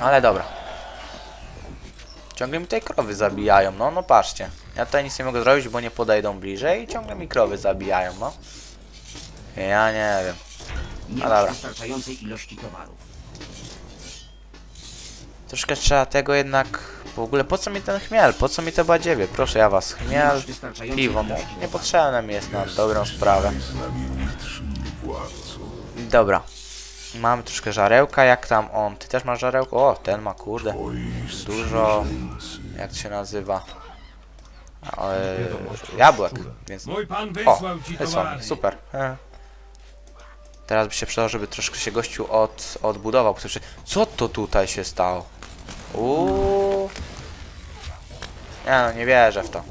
Ale dobra. Ciągle mi tej krowy zabijają, no, no patrzcie. Ja tutaj nic nie mogę zrobić, bo nie podejdą bliżej i ciągle mi krowy zabijają, no. Ja nie wiem. Nie A masz dobra. wystarczającej ilości towarów. Troszkę trzeba tego jednak... W ogóle po co mi ten chmiel? Po co mi te badziewie? Proszę ja was, chmiel, piwo, no, niepotrzebne mi jest na dobrą sprawę. Dobra. Mamy troszkę żarełka, jak tam on? Ty też masz żarełko? O, ten ma kurde. Dużo... Jak to się nazywa? E, jabłek, więc... O, wysłał super. E. Teraz by się przydało, żeby troszkę się gościu od, odbudował. Co to tutaj się stało? Uuu. Nie no, nie wierzę w to.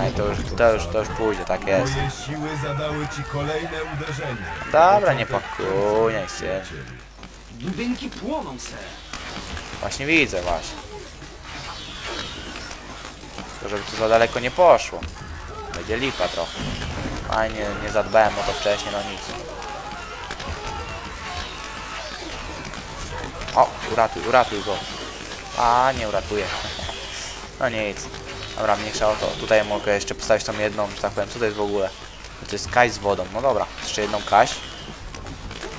No i to już, to już, to już pójdzie, tak jest. Moje siły zadały ci kolejne uderzenie. Dobra, nie pakuj, się. Budynki płoną, ser. Właśnie widzę, właśnie. Tylko żeby tu za daleko nie poszło. Będzie lipa trochę. A nie, nie zadbałem o to wcześniej, no nic. O, uratuj, uratuj go. A, nie uratuję. No nic. Dobra, mniejsza o to. Tutaj mogę jeszcze postawić tą jedną, że tak powiem. Co to jest w ogóle? To jest kaś z wodą. No dobra, jeszcze jedną kaś.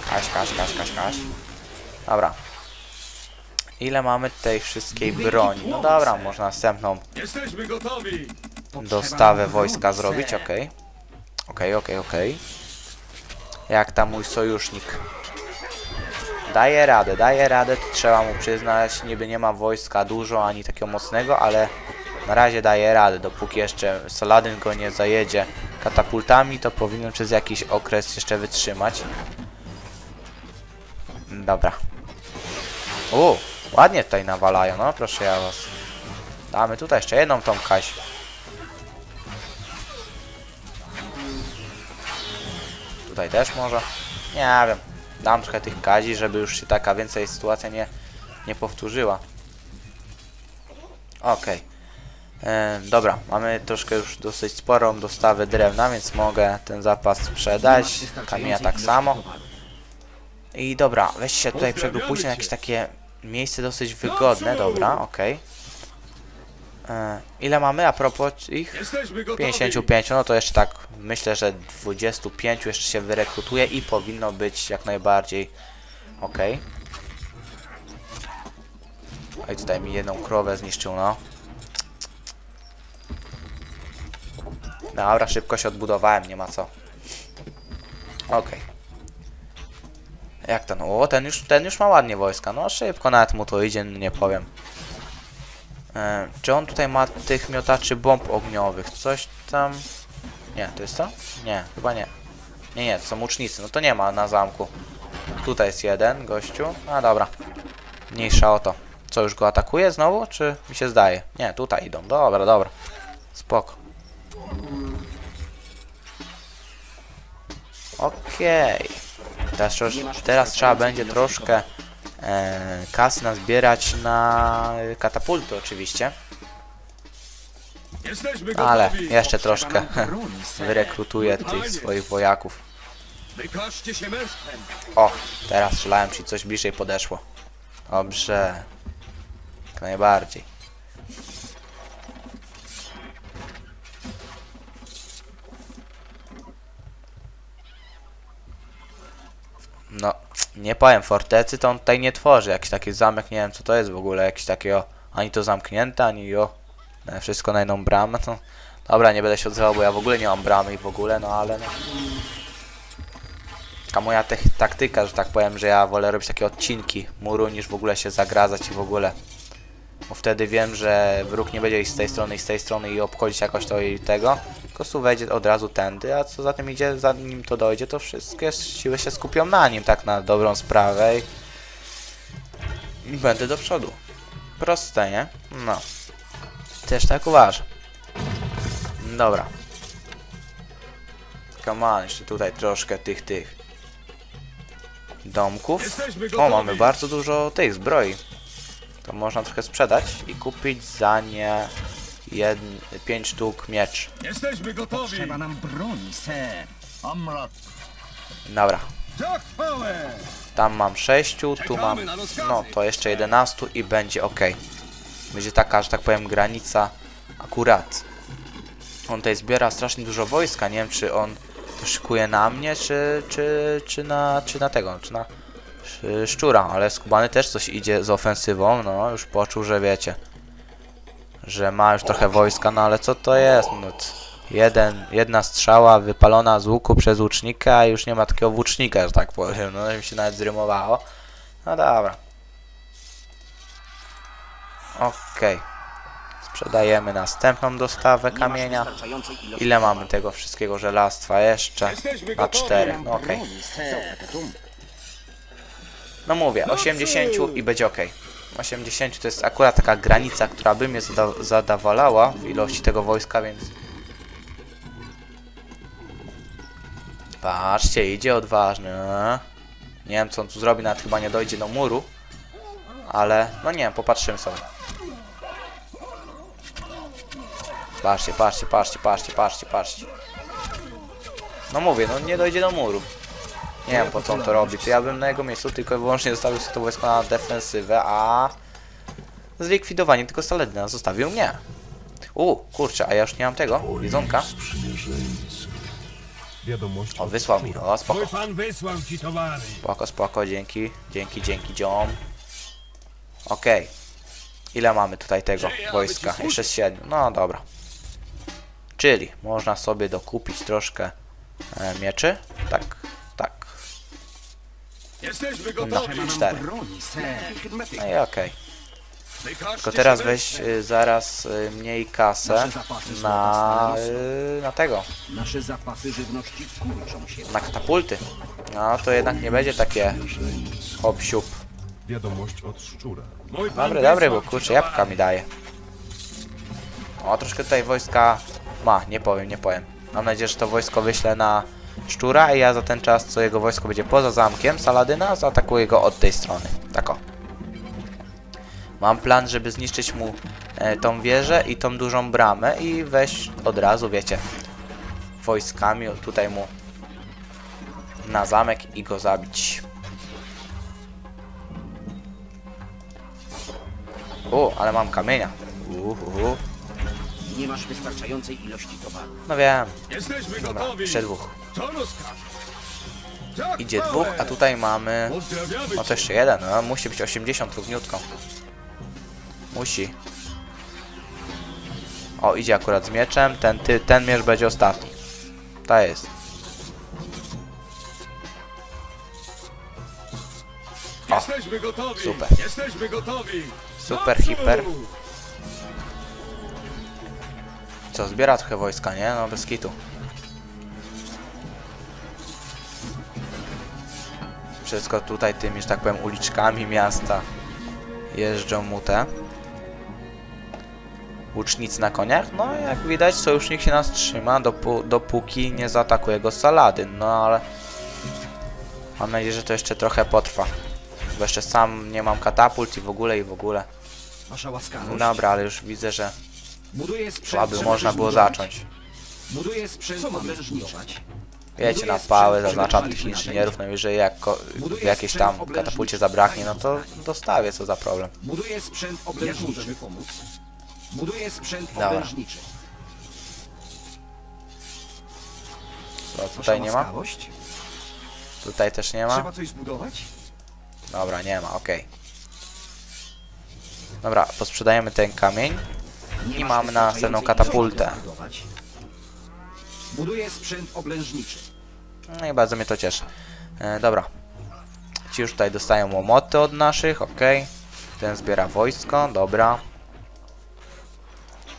Kaś, kaś, kaś, kaś, kaś. Dobra. Ile mamy tej wszystkiej broni? No dobra, można następną Jesteśmy gotowi! Potrzeba dostawę wojska zrobić, okej. Okej, okej, okej. Jak tam mój sojusznik? Daje radę, daje radę, to trzeba mu przyznać. Niby nie ma wojska dużo, ani takiego mocnego, ale na razie daje radę. Dopóki jeszcze Saladin go nie zajedzie katapultami, to powinien przez jakiś okres jeszcze wytrzymać. Dobra. U, ładnie tutaj nawalają, no proszę ja was. Damy tutaj jeszcze jedną tą Kaś. Tutaj też może. Nie wiem. Dam trochę tych kazi, żeby już się taka więcej sytuacja nie, nie powtórzyła. Okej. E, Dobra, mamy troszkę już dosyć sporą dostawę drewna, więc mogę ten zapas sprzedać. Kamienia tak samo. I dobra, weź się tutaj przegrupujcie na jakieś takie miejsce dosyć wygodne, dobra, okej. E, Ile mamy a propos ich? Jesteśmy gotowi! 55, no to jeszcze tak myślę, że 25 jeszcze się wyrekrutuje i powinno być jak najbardziej ok. Oj, tutaj mi jedną krowę zniszczył, no. Dobra, szybko się odbudowałem, nie ma co. Okej. Jak ten? O, ten już, ten już ma ładnie wojska. No szybko nawet mu to idzie, nie powiem. E, czy on tutaj ma tych miotaczy bomb ogniowych? Coś tam... Nie, to jest to? Nie, chyba nie. Nie, nie, to są łucznicy. No to nie ma na zamku. Tutaj jest jeden gościu. A dobra. Mniejsza o to. Co, już go atakuje znowu? Czy mi się zdaje? Nie, tutaj idą. Dobra, dobra. Spoko. Okej. Teraz, teraz trzeba będzie troszkę e, kasy nazbierać na katapulty oczywiście. Ale jeszcze troszkę wyrekrutuję tych swoich wojaków. O, teraz strzelałem, ci coś bliżej podeszło. Dobrze. Jak najbardziej. No, nie powiem, fortecy to on tutaj nie tworzy. Jakiś taki zamek, nie wiem co to jest w ogóle, jakiś takiego, ani to zamknięte, ani o, e, wszystko na jedną bramę, to... Dobra, nie będę się odzywał, bo ja w ogóle nie mam bramy i w ogóle, no ale no. Taka moja taktyka, że tak powiem, że ja wolę robić takie odcinki muru niż w ogóle się zagradzać i w ogóle. Bo wtedy wiem, że wróg nie będzie iść z tej strony i z tej strony i obchodzić jakoś to i tego. Po prostu wejdzie od razu tędy, a co za tym idzie, zanim to dojdzie, to wszystkie siły się skupią na nim, tak na dobrą sprawę i... będę do przodu. Proste, nie? No. Też tak uważam. Dobra. Come on, jeszcze tutaj troszkę tych, tych domków. O, mamy bardzo dużo tych zbroi. To można trochę sprzedać i kupić za nie 5 sztuk miecz. Jesteśmy gotowi! Potrzeba nam broni. Amrat, Dobra! Tam mam 6, tu mam. No, to jeszcze 11 i będzie ok. Będzie taka, że tak powiem, granica akurat. On tutaj zbiera strasznie dużo wojska. Nie wiem, czy on to szykuje na mnie, czy, czy, czy, na, czy na tego, czy na sz- szczura. Ale skubany też coś idzie z ofensywą. No, już poczuł, że wiecie, że ma już trochę wojska. No, ale co to jest? No, jeden, jedna strzała wypalona z łuku przez łucznika, a już nie ma takiego włócznika, że tak powiem. No, mi się nawet zrymowało. No dobra. Okej. Sprzedajemy następną dostawę kamienia. Ile mamy tego wszystkiego żelastwa jeszcze? Jesteśmy Na gotowi. 4. No okej. Ser. No mówię, 80 i będzie ok. 80 to jest akurat taka granica, która by mnie zada zadawalała w ilości tego wojska, więc... Patrzcie, idzie odważny. Nie wiem co on tu zrobi, nawet chyba nie dojdzie do muru. Ale, no nie wiem, popatrzymy sobie. Patrzcie, patrzcie, patrzcie, patrzcie, patrzcie, patrzcie. No mówię, no nie dojdzie do muru. Nie wiem po co on to robi. To ja bym na jego miejscu tylko i wyłącznie zostawił sobie to wojsko na defensywę, a zlikwidowanie tylko Saladina zostawił mnie. U, kurczę, a ja już nie mam tego, widzonka. Wiadomość O, wysłał mi, o, spoko, spoko, spoko, dzięki, dzięki, dzięki, dziom. Okej. Ile mamy tutaj tego Czy wojska? Jeszcze z siedmiu, no dobra. Czyli można sobie dokupić troszkę e, mieczy. Tak. Jesteśmy No, gotowi. cztery. No i okej. Wykażcie Tylko teraz weź y, zaraz y, mniej kasę na, y, na tego, Nasze zapasy żywności kurczą się. na katapulty. No to jednak nie będzie takie hop siup. Wiadomość od szczura. Mój pan Dobry, dobry, bo kurczę, jabłka mi daje. O, troszkę tutaj wojska ma, nie powiem, nie powiem. Mam nadzieję, że to wojsko wyślę na szczura i ja za ten czas, co jego wojsko będzie poza zamkiem Saladyna, zaatakuję go od tej strony. Tak o. Mam plan, żeby zniszczyć mu e, tą wieżę i tą dużą bramę i wejść od razu, wiecie, wojskami tutaj mu na zamek i go zabić. O, ale mam kamienia. Uhu. Nie masz wystarczającej ilości towarów. No wiem, Jesteśmy dobra, gotowi. jeszcze dwóch. To rozkaz. Za Idzie dwóch, a tutaj mamy... No to jeszcze jeden, no musi być 80 równiutko. Musi. O, idzie akurat z mieczem, ten, ty, ten miecz będzie ostatni. Ta jest. O, Jesteśmy gotowi. super. Jesteśmy gotowi. Super, hiper. Co, zbiera trochę wojska, nie? No bez kitu. Wszystko tutaj tymi, że tak powiem, uliczkami miasta jeżdżą mu te łucznicy na koniach. No jak widać sojusznik się nas trzyma, dopó dopóki nie zaatakuje go Saladyn. No ale mam nadzieję, że to jeszcze trochę potrwa. Bo jeszcze sam nie mam katapult i w ogóle i w ogóle. Dobra, ale już widzę, że Buduję sprzęt, żeby można było zacząć. Buduję sprzęt oblężniczy. Wiecie, na pały zaznaczam tych inżynierów, no jeżeli jak ko- w jakiejś tam katapulcie zabraknie, no to dostawię, co za problem. Buduję sprzęt oblężniczy. pomóc? Buduję sprzęt Dobra. oblężniczy. Co, tutaj nie ma? Tutaj też nie ma? Trzeba coś zbudować? Dobra, nie ma, okej. Dobra, posprzedajemy ten kamień. I mamy na następną katapultę. Buduję sprzęt oblężniczy. No i bardzo mnie to cieszy. E, dobra. Ci już tutaj dostają łomoty od naszych, okej. Ten zbiera wojsko, dobra.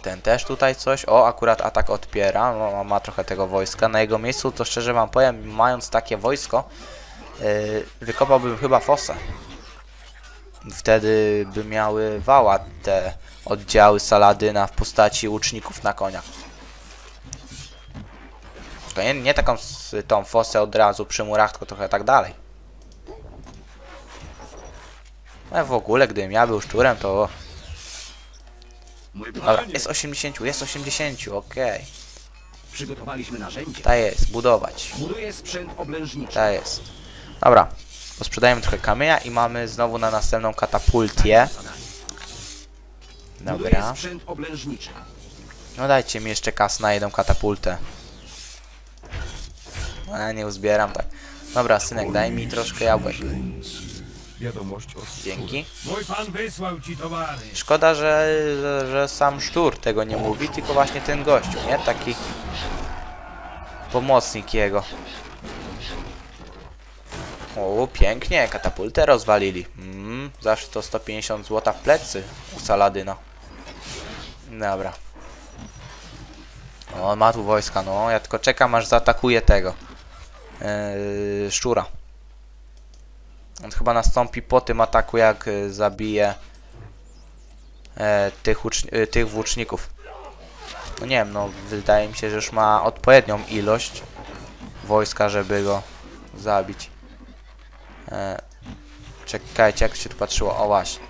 Ten też tutaj coś. O, akurat atak odpiera. No, ma- ma trochę tego wojska. Na jego miejscu, to szczerze wam powiem, mając takie wojsko, yy, wykopałbym chyba fosę. Wtedy by miały wała te oddziały Saladyna w postaci łuczników na koniach. To nie, nie taką tą fosę od razu przy murach, tylko trochę tak dalej. No w ogóle, gdybym ja był szczurem, to... Dobra, jest 80, jest 80, okej. Przygotowaliśmy narzędzie. Ta jest, budować. Buduję sprzęt oblężniczy. Ta jest. Dobra. Sprzedajemy trochę kamienia i mamy znowu na następną katapultię. Buduję Dobra. sprzęt oblężniczy. No dajcie mi jeszcze kas na jedną katapultę. A nie uzbieram tak. Dobra, synek, daj mi troszkę jabłek. Wiadomość od szczura. Dzięki. Mój pan wysłał ci towary. Szkoda, że, że, że sam szczur tego nie mówi, tylko właśnie ten gościu, nie? Taki pomocnik jego. O, pięknie, katapultę rozwalili. Mm, zawsze to 150 zł w plecy u Saladyna. Dobra. O, on ma tu wojska, no. Ja tylko czekam, aż zaatakuje tego. Yy, szczura. On chyba nastąpi po tym ataku, jak y, zabije e, tych, e, tych włóczników. No nie wiem, no wydaje mi się, że już ma odpowiednią ilość wojska, żeby go zabić. E, czekajcie, jak się tu patrzyło? O właśnie.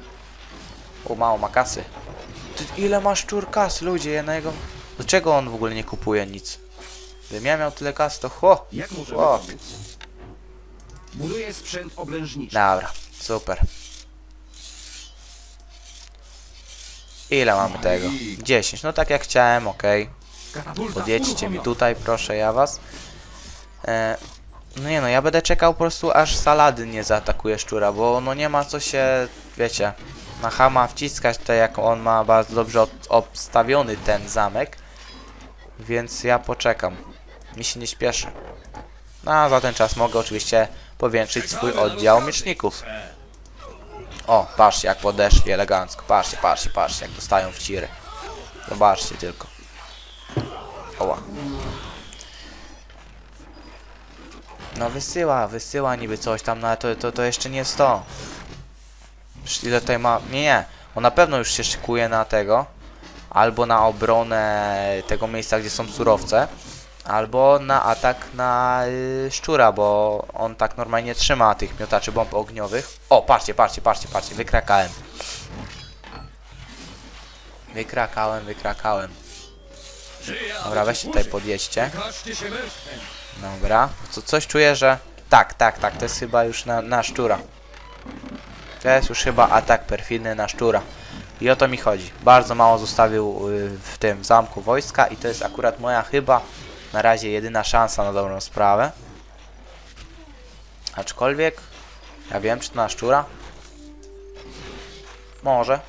O, mało ma kasy. Ty, ile ma szczur kas, ludzie, jednego? Dlaczego on w ogóle nie kupuje nic? Gdybym ja miał tyle kas, to chło. Jak możemy pomóc? Buduję sprzęt oblężniczy. Dobra, super. Ile mamy tego? 10, no tak jak chciałem, okej. Katapulta Podjedźcie mi uruchomiona. tutaj, proszę ja was. E, no nie no, ja będę czekał po prostu aż salady nie zaatakuje szczura, bo no nie ma co się, wiecie, na Hama wciskać to jak on ma bardzo dobrze ob- obstawiony ten zamek. Więc ja poczekam. Mi się nie śpieszy. No a za ten czas mogę oczywiście powiększyć swój oddział mieczników. O, patrzcie jak podeszli elegancko. Patrzcie, patrzcie, patrzcie jak dostają w ciry. Zobaczcie tylko. Oła. No wysyła, wysyła niby coś tam, no ale to, to, to jeszcze nie jest to. Przecież ile tutaj ma... Nie, nie. On na pewno już się szykuje na tego. Albo na obronę tego miejsca, gdzie są surowce. Albo na atak na y, szczura, bo on tak normalnie trzyma tych miotaczy bomb ogniowych. O, patrzcie, patrzcie, patrzcie, patrzcie, wykrakałem. Wykrakałem, wykrakałem. Dobra, weźcie tutaj podjedźcie. Dobra. Co, coś czuję, że... Tak, tak, tak, to jest chyba już na, na szczura. To jest już chyba atak perfidny na szczura. I o to mi chodzi. Bardzo mało zostawił y, w tym zamku wojska i to jest akurat moja chyba na razie jedyna szansa na dobrą sprawę. Aczkolwiek... Ja wiem, czy to na szczura? Może.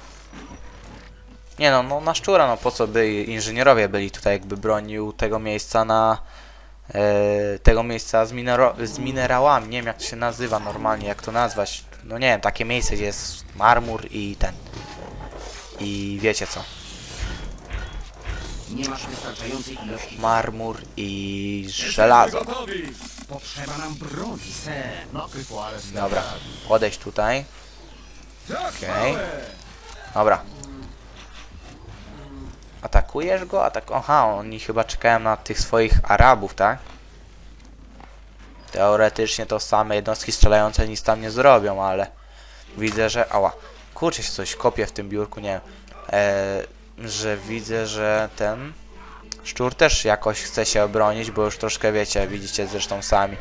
Nie no, no na szczura, no po co by inżynierowie byli tutaj, jakby bronił tego miejsca na e, tego miejsca z, z minerałami. Nie wiem jak to się nazywa normalnie, jak to nazwać. No nie wiem, takie miejsce, gdzie jest marmur i ten. I wiecie co? Nie masz wystarczającej ilości. Marmur i żelazo. Potrzeba nam broni, ser. Dobra, podejść tutaj. Tak, Okej. małe. Dobra. Atakujesz go? Atak... Aha, oni chyba czekają na tych swoich Arabów, tak? Teoretycznie to same jednostki strzelające nic tam nie zrobią, ale widzę, że... Ała. Kurczę się coś kopie w tym biurku, nie wiem. E, że widzę, że ten... Szczur też jakoś chce się obronić, bo już troszkę wiecie, widzicie zresztą sami.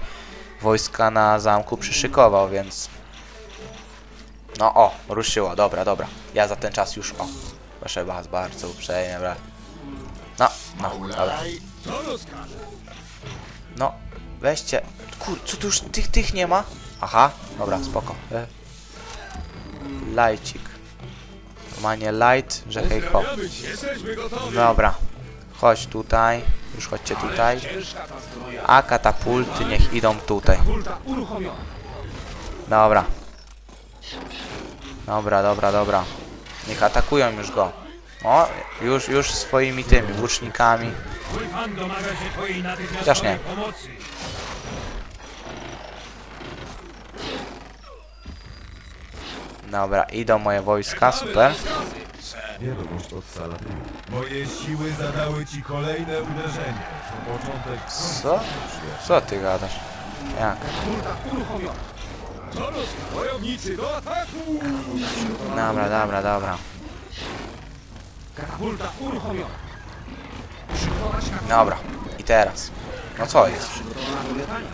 Wojska na zamku przyszykował, więc... No o, ruszyło, dobra, dobra. Ja za ten czas już o. Proszę was bardzo uprzejmie, bra. No, no, dobra. No, weźcie. Kur, co tu już tych, tych nie ma? Aha, dobra, spoko. E. Lajcik. Light, że hej hop. Dobra. Chodź tutaj. Już chodźcie tutaj. A katapulty niech idą tutaj. Dobra. Dobra, dobra, dobra. Niech atakują już go. O, już, już swoimi tymi włócznikami. Chociaż nie. Dobra, idą moje wojska, super. Wiadomość od Saladyna. Moje siły zadały ci kolejne uderzenie. Początek Co? Co ty gadasz? Jak? Dobra, dobra, dobra. Katapulta uruchomiona. Przygotować katapultę. Dobra. I teraz. No co jest? Przygotowana do latania.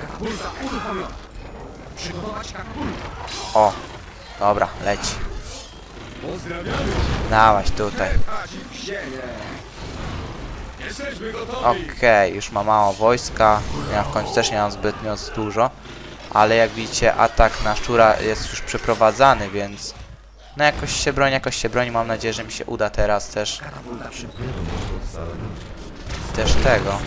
Katapulta uruchomiona. Przygotować katapultę. O, dobra, leci. Pozdrawiamy. Dawać tutaj. Pasi w ziemię. Jesteśmy gotowi. Okej, już ma mało wojska. Ja w końcu też nie mam zbytnio dużo. Ale jak widzicie, atak na szczura jest już przeprowadzany, więc... No jakoś się broni, jakoś się broni. Mam nadzieję, że mi się uda teraz też, też tego.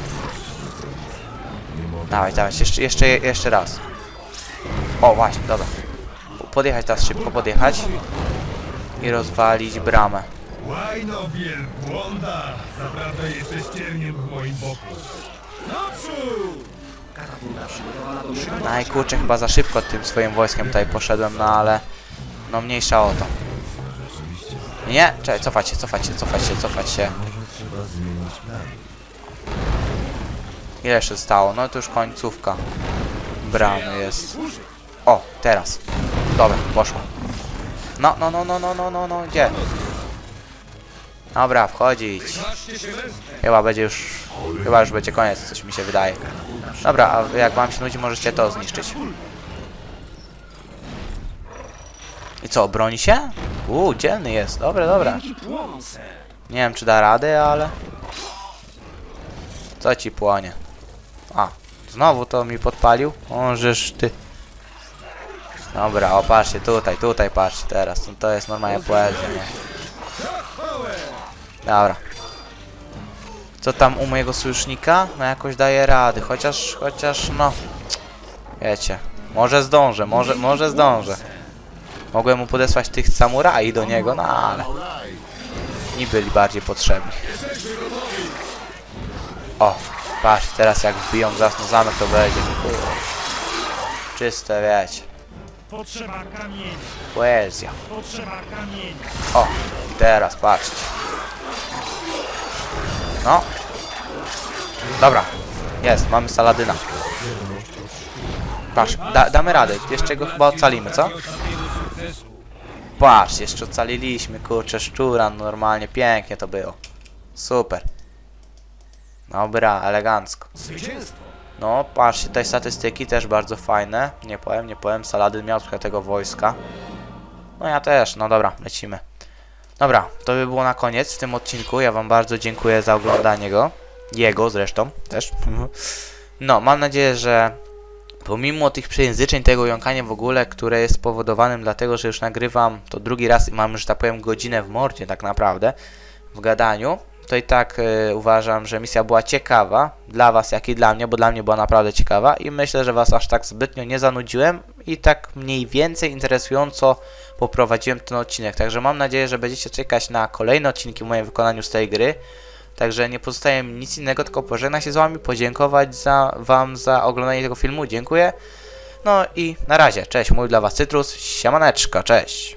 Dawaj, dawaj, jeszcze, jeszcze, jeszcze raz. O, właśnie, dobra. Podjechać teraz szybko, podjechać. I rozwalić bramę. Łajno wielbłąda! Zaprawdę jesteś cierniem w moim boku. Naprzód. Do przygotowania. Najkurczę chyba za szybko tym swoim wojskiem tutaj poszedłem, no ale... No mniejsza o to. Nie, czekaj, cofać się, cofać się, cofać się, cofać się. Ile jeszcze zostało? No to już końcówka. Bramy jest. O, teraz. Dobra, poszło. No, no, no, no, no, no, no, no, gdzie? Dobra, wchodzić. Chyba będzie już... Chyba już będzie koniec, coś mi się wydaje. Dobra, a jak wam się nudzi, możecie to zniszczyć. I co, broni się? Uuu, dzielny jest. Dobra, dobra. Nie wiem, czy da radę, ale... Co ci płonie? A, znowu to mi podpalił? O, żeż ty... Dobra, o, patrzcie, tutaj, tutaj, patrzcie teraz. No, to jest normalnie poezja, nie? Dobra. Co tam u mojego sojusznika? No jakoś daje rady, chociaż, chociaż, no... Wiecie, może zdążę, może, może zdążę. Mogłem mu podesłać tych samuraj do niego, no ale... Nie byli bardziej potrzebni. O, patrz, teraz jak wbiją w zasno zamek, to będzie. Czyste, wiecie. Potrzeba kamieni, Poezja. potrzeba kamieni. O, teraz patrzcie. No. Dobra. Jest, mamy Saladyna. Patrz, da, damy radę. Jeszcze go chyba ocalimy, co? Patrz, jeszcze ocaliliśmy, kurczę, szczura, normalnie, pięknie to było. Super. Dobra, elegancko. No, patrzcie, te statystyki też bardzo fajne. Nie powiem, nie powiem, Saladyn miał trochę tego wojska. No ja też, no dobra, lecimy. Dobra, to by było na koniec w tym odcinku. Ja wam bardzo dziękuję za oglądanie go. Jego zresztą też. No, mam nadzieję, że pomimo tych przejęzyczeń, tego jąkania w ogóle, które jest spowodowanym dlatego, że już nagrywam to drugi raz i mam, że tak powiem, godzinę w mordzie tak naprawdę w gadaniu, to i tak e, uważam, że misja była ciekawa dla was, jak i dla mnie, bo dla mnie była naprawdę ciekawa i myślę, że was aż tak zbytnio nie zanudziłem i tak mniej więcej interesująco poprowadziłem ten odcinek. Także mam nadzieję, że będziecie czekać na kolejne odcinki w moim wykonaniu z tej gry. Także nie pozostaje mi nic innego, tylko pożegnać się z wami, podziękować za, wam za oglądanie tego filmu. Dziękuję. No i na razie. Cześć, mój dla was Cytrus. Siemaneczko, cześć.